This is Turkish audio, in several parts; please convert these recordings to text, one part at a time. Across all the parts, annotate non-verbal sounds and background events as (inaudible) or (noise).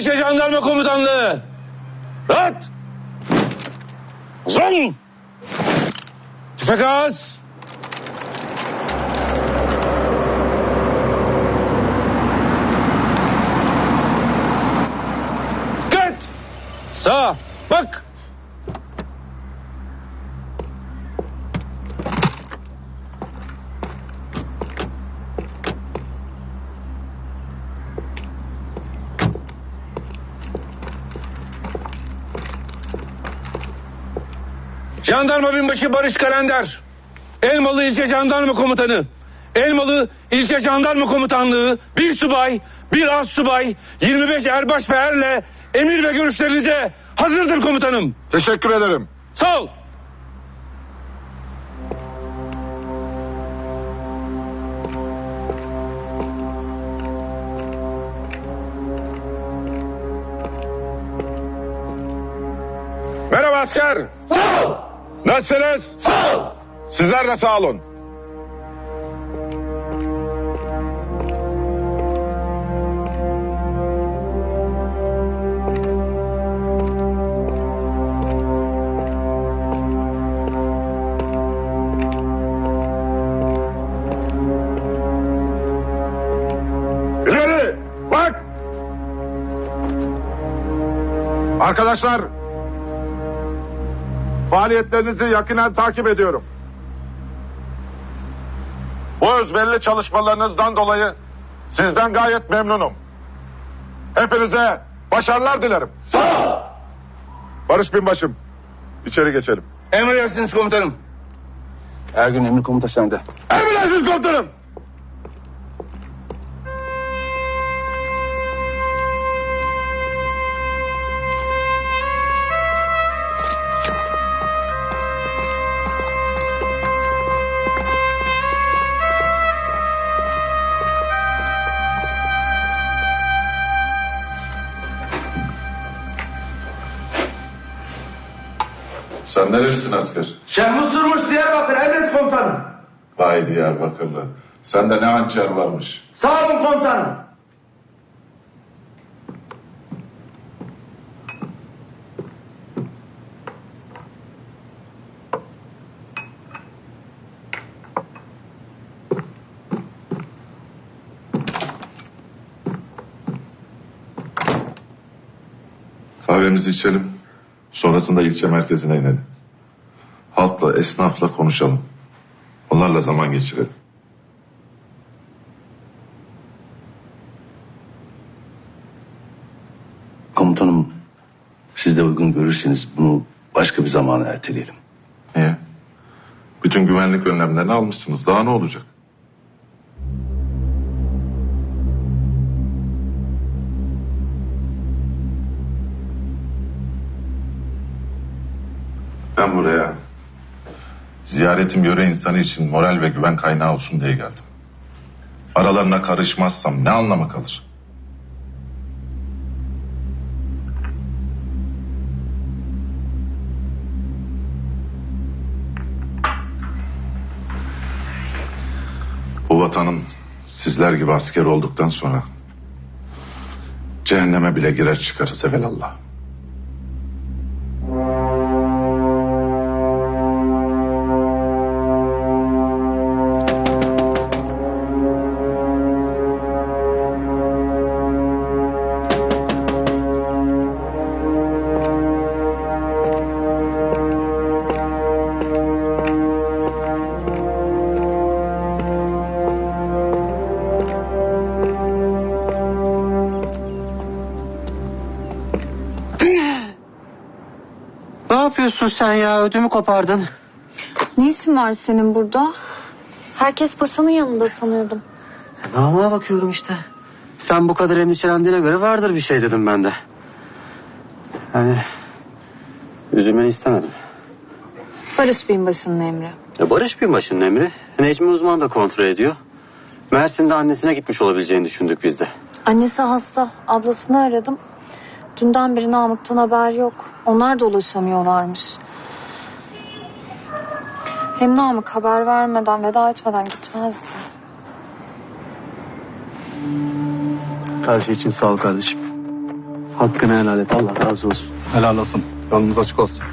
İlçe Jandarma Komutanlığı. Rahat. Zon. Tüfek ağız. Sağ. Bak. Jandarma binbaşı Barış Kalender. Elmalı İlçe Jandarma Komutanı. Elmalı İlçe Jandarma Komutanlığı bir subay, bir az subay, 25 erbaş ve erle emir ve görüşlerinize hazırdır komutanım. Teşekkür ederim. Sağ ol. Merhaba asker. Sağ ol. Nasılsınız? Sağ ol. Sizler de sağ olun. İleri bak. Arkadaşlar Faaliyetlerinizi yakinen takip ediyorum. Bu özverili çalışmalarınızdan dolayı sizden gayet memnunum. Hepinize başarılar dilerim. Sağ ol. Barış Binbaşım, içeri geçelim. Emredersiniz komutanım. Ergün emir komuta sende. Emredersiniz komutanım. Sen nerelisin asker? Şehmus Durmuş Diyarbakır emret komutanım. Vay Diyarbakırlı. Sende ne hançer varmış. Sağ olun komutanım. Kahvemizi içelim. Sonrasında ilçe merkezine inelim. Halkla, esnafla konuşalım. Onlarla zaman geçirelim. Komutanım siz de uygun görürseniz bunu başka bir zamana erteleyelim. Niye? Bütün güvenlik önlemlerini almışsınız. Daha ne olacak? Ben buraya ziyaretim yöre insanı için moral ve güven kaynağı olsun diye geldim. Aralarına karışmazsam ne anlamı kalır? Bu vatanın sizler gibi asker olduktan sonra cehenneme bile girer çıkarız evelallah. Yapıyorsun sen ya? Ödümü kopardın. Ne işin var senin burada? Herkes paşanın yanında sanıyordum. Namına bakıyorum işte. Sen bu kadar endişelendiğine göre vardır bir şey dedim ben de. Yani üzülmeni istemedim. Barış Binbaşı'nın emri. Ya Barış Binbaşı'nın emri. Necmi uzman da kontrol ediyor. Mersin'de annesine gitmiş olabileceğini düşündük biz de. Annesi hasta. Ablasını aradım. Dünden beri Namık'tan haber yok. Onlar da ulaşamıyorlarmış. Hem Namık haber vermeden, veda etmeden gitmezdi. Her şey için sağ ol kardeşim. Hakkını helal et. Allah razı olsun. Helal olsun. Yolunuz açık olsun.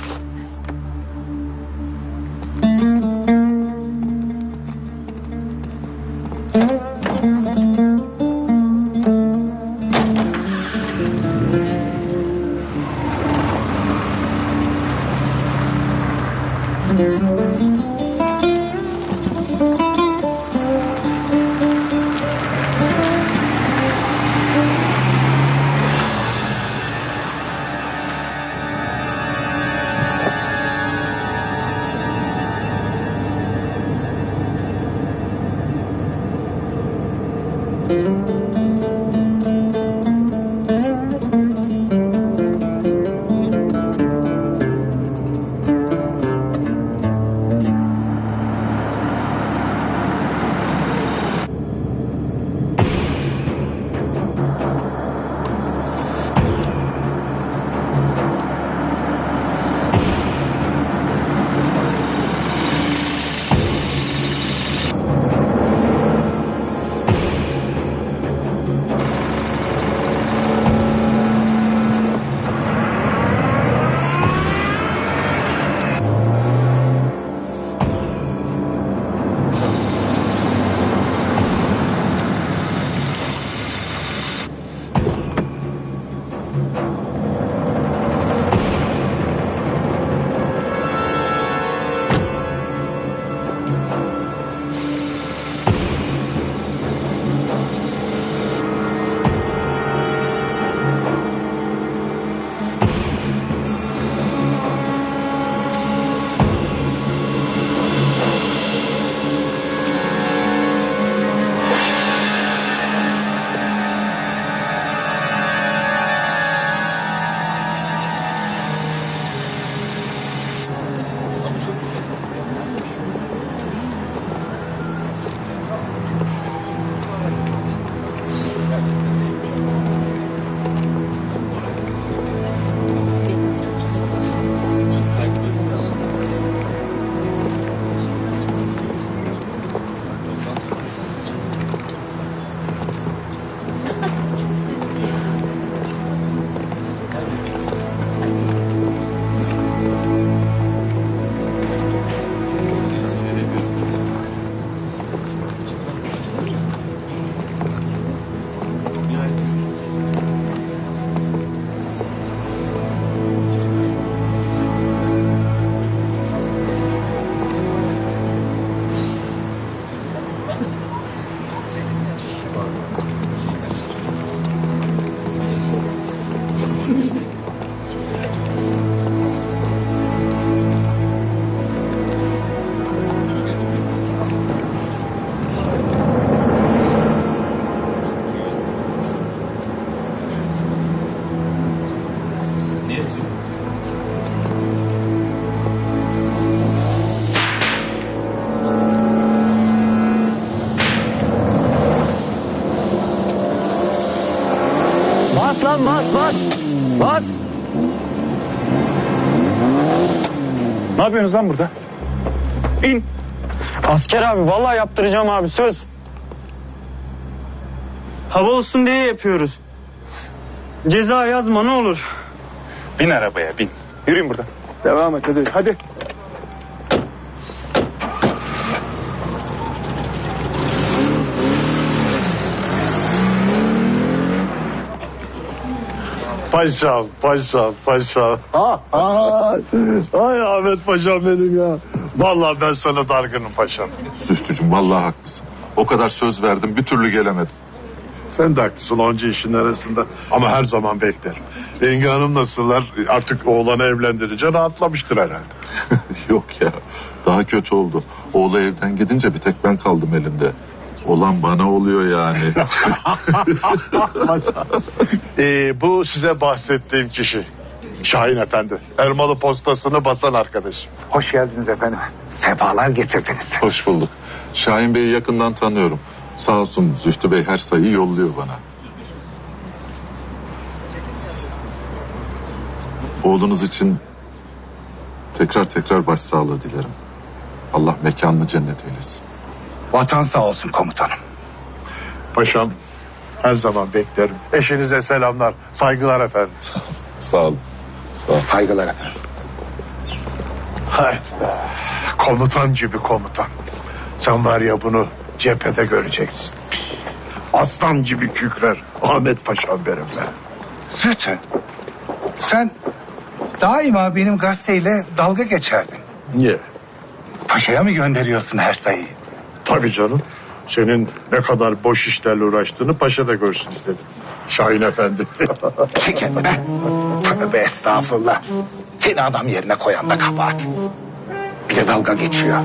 Lan bas bas. Bas. Ne yapıyorsunuz lan burada? İn. Asker abi vallahi yaptıracağım abi söz. Hava olsun diye yapıyoruz. Ceza yazma ne olur. Bin arabaya bin. Yürüyün buradan. Devam et hadi. Hadi. Paşam, paşam, paşam. Ay Ahmet paşam benim ya. Vallahi ben sana dargınım paşam. Zühtücüm vallahi haklısın. O kadar söz verdim bir türlü gelemedim. Sen de haklısın onca işin arasında. Ama her zaman beklerim. Yenge Hanım nasıllar? Artık oğlanı evlendirince rahatlamıştır herhalde. (laughs) Yok ya daha kötü oldu. Oğlu evden gidince bir tek ben kaldım elinde. Olan bana oluyor yani. (laughs) Ee, bu size bahsettiğim kişi. Şahin Efendi. Ermalı postasını basan arkadaşım. Hoş geldiniz efendim. Sefalar getirdiniz. Hoş bulduk. Şahin Bey'i yakından tanıyorum. Sağ olsun Zühtü Bey her sayıyı yolluyor bana. Oğlunuz için tekrar tekrar başsağlığı dilerim. Allah mekanını cennet eylesin. Vatan sağ olsun komutanım. Paşam Her zaman beklerim. Eşinize selamlar. Saygılar efendim. Sağ olun. Saygılar efendim. Haydi be. Komutan gibi komutan. Sen var ya bunu cephede göreceksin. Aslan gibi kükrer. Ahmet Paşa'm benim be. Zühtü. Sen daima benim gazeteyle dalga geçerdin. Niye? Paşa'ya mı gönderiyorsun her sayıyı? Tabii canım. Senin ne kadar boş işlerle uğraştığını paşa da görsün istedim. Şahin Efendi. (laughs) Çek elini be. Tövbe estağfurullah. Seni adam yerine koyan da kabahat. Bir de dalga geçiyor.